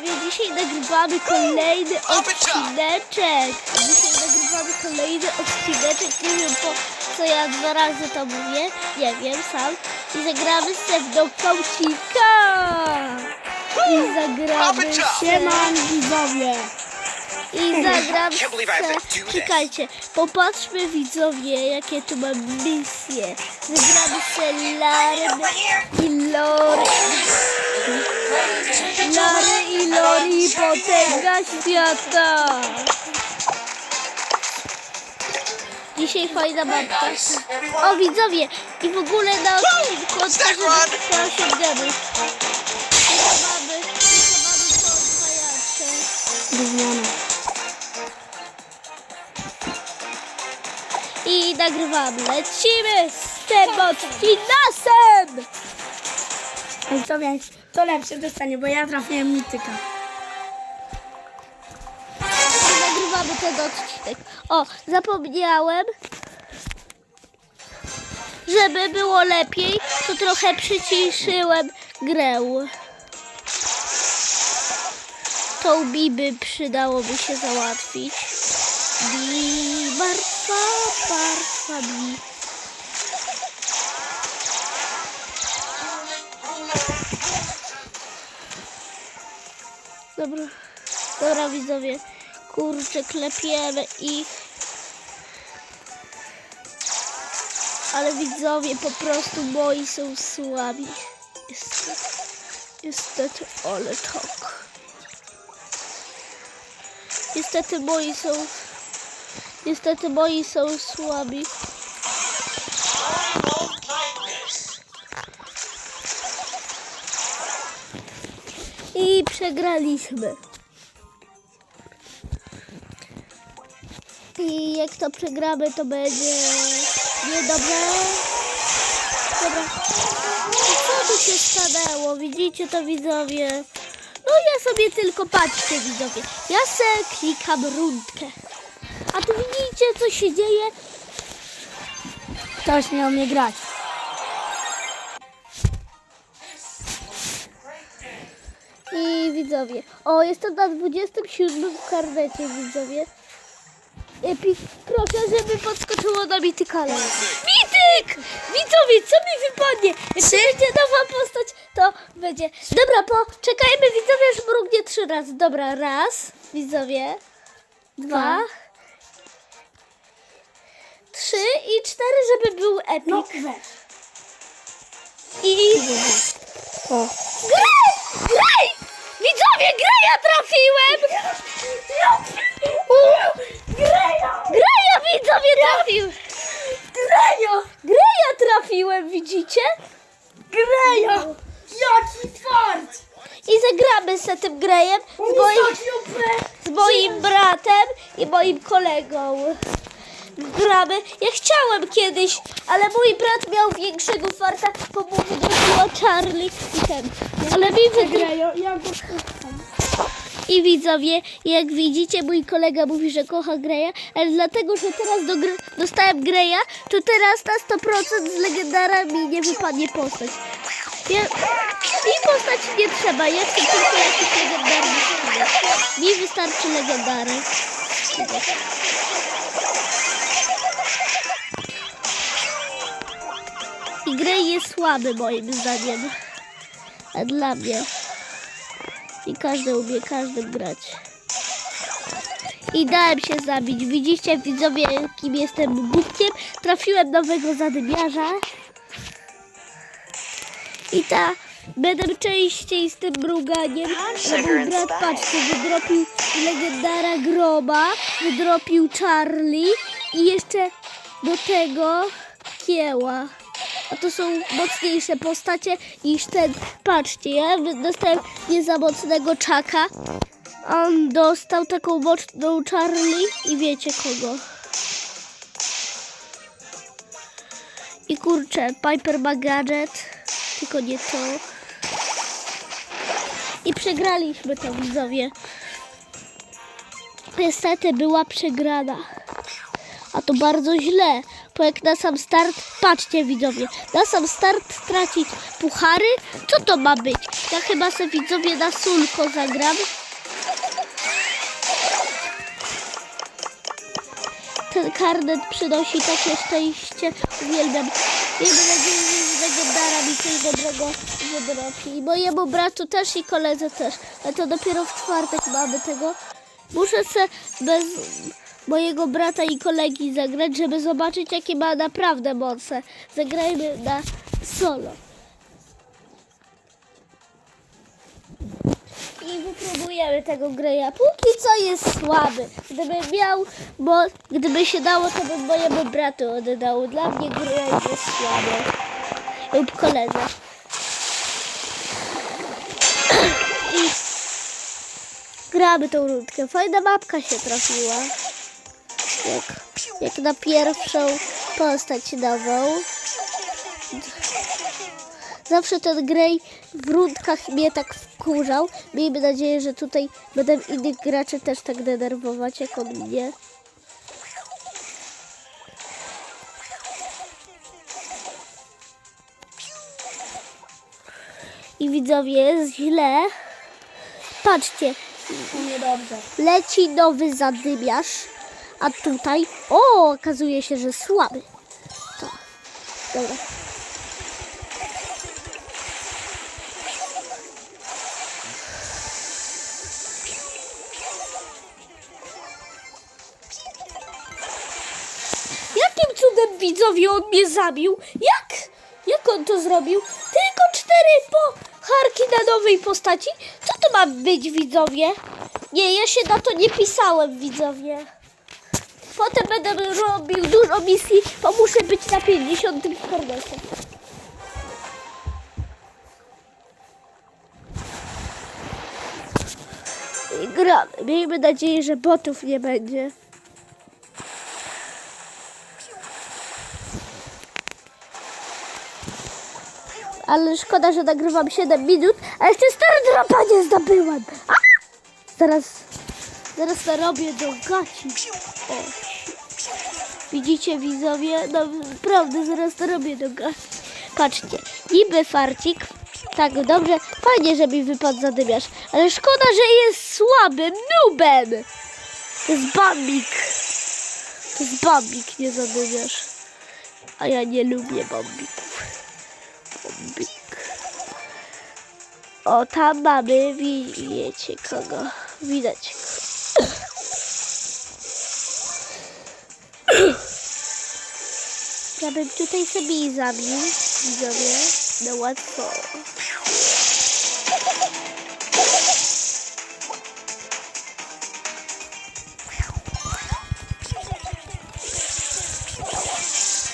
widzowie, dzisiaj nagrywamy kolejny odcineczek. Dzisiaj nagrywamy kolejny odcineczek. Nie wiem po co ja dwa razy to mówię. Nie wiem sam. I zagramy se w nokaucika. I zagramy się. widzowie! I zagram Can't believe I have to do se. this. Czekajcie, popatrzmy widzowie, jakie tu mam misje. Zagramy się Larem i Lori. Lary i Lori potęga świata. Dzisiaj fajna mapka. O widzowie, i w ogóle na odcinku otworzymy te 8 gemów. Tylko mamy, tylko mamy to odpajacze. Gówniane. I nagrywamy. Lecimy z tym odcinasem! Co więc? To lepsze dostanie, bo ja trafiłem mityka. Nagrywamy ten odcinek. O, zapomniałem, żeby było lepiej, to trochę przyciszyłem grę. Tą biby przydałoby się załatwić. Bi, martwa, martwa bi. Dobra, dobra widzowie, kurczę, klepiemy ich. Ale widzowie, po prostu moi są słabi. Niestety, niestety, ale tak. Niestety moi są, niestety moi są słabi. I przegraliśmy. I jak to przegramy, to będzie niedobre. Dobra. Co tu się stanęło? Widzicie to widzowie? No ja sobie tylko patrzcie widzowie. Ja se klikam rundkę. A tu widzicie co się dzieje? Ktoś nie umie grać. I widzowie. O, jestem na 27 w karnecie, widzowie. Epic, proszę, żeby podskoczyło na mitykale. Mityk! Widzowie, co mi wypadnie? Jak będzie nowa postać, to będzie... Dobra, poczekajmy, widzowie, aż mrugnie trzy razy. Dobra, raz, widzowie. Dwa. Trzy i cztery, żeby był epic. No weź. I... O. Graj! Widzowie, Greja trafiłem! Greja widzowie trafił! Grejo! Greja trafiłem, widzicie? Grejo! Jaki twardź! I zagramy z tym Grejem z moim, z moim bratem i moim kolegą. Gramy. Ja chciałem kiedyś, ale mój brat miał większego farta, bo mu wydrobiła Charlie i ten. Ale mi Grejo, ja go kocham. I widzowie, jak widzicie, mój kolega mówi, że kocha Greya, ale dlatego, że teraz do gry, dostałem Greya, to teraz na 100% z legendara mi nie wypadnie postać. Ja, mi postać nie trzeba, ja chcę tylko jakiś legendarny. Mi wystarczy legendary. I Grey jest słaby moim zdaniem. A dla mnie. I każdy umie każdym grać. I dałem się zabić. Widzicie widzowie, kim jestem głupkiem. Trafiłem nowego zadymiarza. I ta, będę częściej z tym mruganiem. Mój brat, patrzcie, wydropił legendara Groba, wydropił Charlie i jeszcze do tego Kieła. A to są mocniejsze postacie niż ten. Patrzcie, ja dostałem nie czaka. On dostał taką mocną Charlie i wiecie kogo. I kurczę, Piper ma gadżet, tylko nie to. I przegraliśmy to widzowie. Niestety była przegrana. A to bardzo źle, Jak na sam start, patrzcie widzowie, na sam start tracić puchary, co to ma być? Ja chyba sobie widzowie na sulko zagram. Ten karnet przynosi takie szczęście. Uwielbiam. Miejmy nadzieję, że z tego dara mi coś dobrego wydropi. I mojemu bratu też i koledze też. Ale to dopiero w czwartek mamy tego. Muszę se bez mojego brata i kolegi zagrać, żeby zobaczyć jakie ma naprawdę moce. Zagrajmy na solo. i wypróbujemy tego greja. Póki co jest słaby. Gdybym miał, bo gdyby się dało, to bym mojemu bratu oddał. Dla mnie grej jest słaby. Lub koledze. Gramy tą rundkę. Fajna mapka się trafiła. Jak, jak na pierwszą postać nową. Zawsze ten Grey w rundkach mnie tak wkurzał. Miejmy nadzieję, że tutaj będę innych graczy też tak denerwować jak on mnie. I widzowie, jest źle. Patrzcie, leci nowy zadymiarz, a tutaj, o, okazuje się, że słaby. Tak, dobra. Jakim cudem widzowie on mnie zabił? Jak? Jak on to zrobił? Tylko cztery pocharki na nowej postaci? Co to ma być widzowie? Nie, ja się na to nie pisałem widzowie. Będę robił dużo misji, bo muszę być na 50 kornecie. I gramy. Miejmy nadzieję, że botów nie będzie. Ale szkoda, że nagrywam 7 minut, a jeszcze Star Dropa nie zdobyłem. A! Zaraz, zaraz narobię do gaci. O. Widzicie widzowie? No naprawdę, zaraz narobię do gaci. Patrzcie, niby farcik. Tak, dobrze, fajnie, że mi wypadł zadymiarz. Ale szkoda, że jest słabym nubem. To jest bambik. To jest bambik, nie zadymiarz. A ja nie lubię bambików. Bambik. O, tam mamy, wi- wiecie kogo. Widać Ja bym tutaj sobie zabił, widzowie, no łatwo.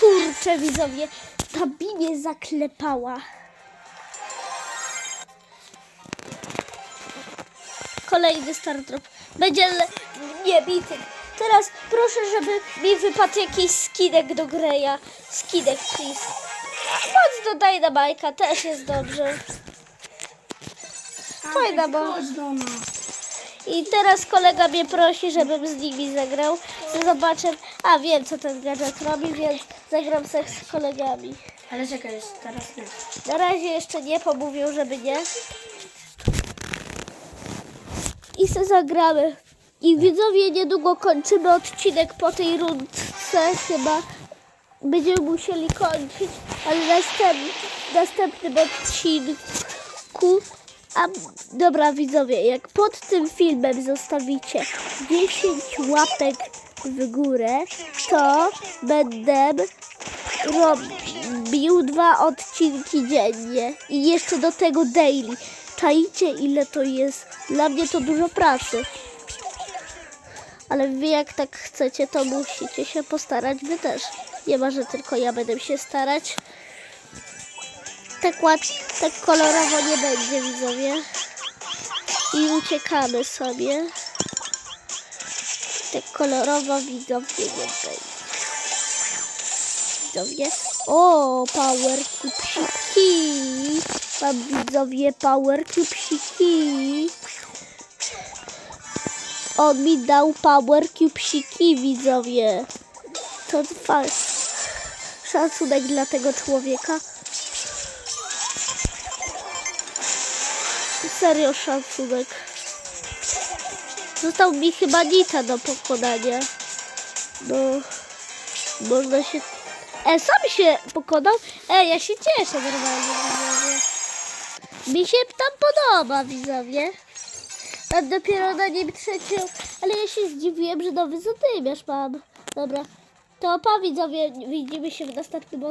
Kurczę, widzowie, ta bi mnie zaklepała. Kolejny stardrop. Będzie niebity. Teraz proszę, żeby mi wypadł jakiś skinek do Greya. Skinek, please. Chodź do Dynamajka, też jest dobrze. Fajna, bo... Chodź do nas. I teraz kolega mnie prosi, żebym z nimi zagrał. Zobaczę. A wiem, co ten gadżet robi, więc zagram se z kolegami. Ale czekaj, jeszcze teraz nie. Na razie jeszcze nie pomówił, żeby nie. I se zagramy. I widzowie, niedługo kończymy odcinek po tej rundce chyba. Będziemy musieli kończyć, ale następ, następnym odcinku. A dobra widzowie, jak pod tym filmem zostawicie 10 łapek w górę, to będę robił dwa odcinki dziennie i jeszcze do tego daily. Czajcie ile to jest? Dla mnie to dużo pracy. Ale wy jak tak chcecie, to musicie się postarać, wy też. Nie ma, że tylko ja będę się starać. Tak ład, tak kolorowo nie będzie, widzowie. I uciekamy sobie. Tak kolorowo, widzowie, nie będzie widzowie. O, power psiki. Mam widzowie power psiki. On mi dał power psiki, widzowie. To fa- szacunek dla tego człowieka. Serio szacunek. Został mi chyba Nita do pokonania. No, można się... E, sam się pokonał? E, ja się cieszę normalnie. Mi się tam podoba, widzowie. Mam dopiero na nim trzecią, ale ja się zdziwiłem, że nowy zadymiarz mam. Dobra, to pa widzowie, widzimy się w następnym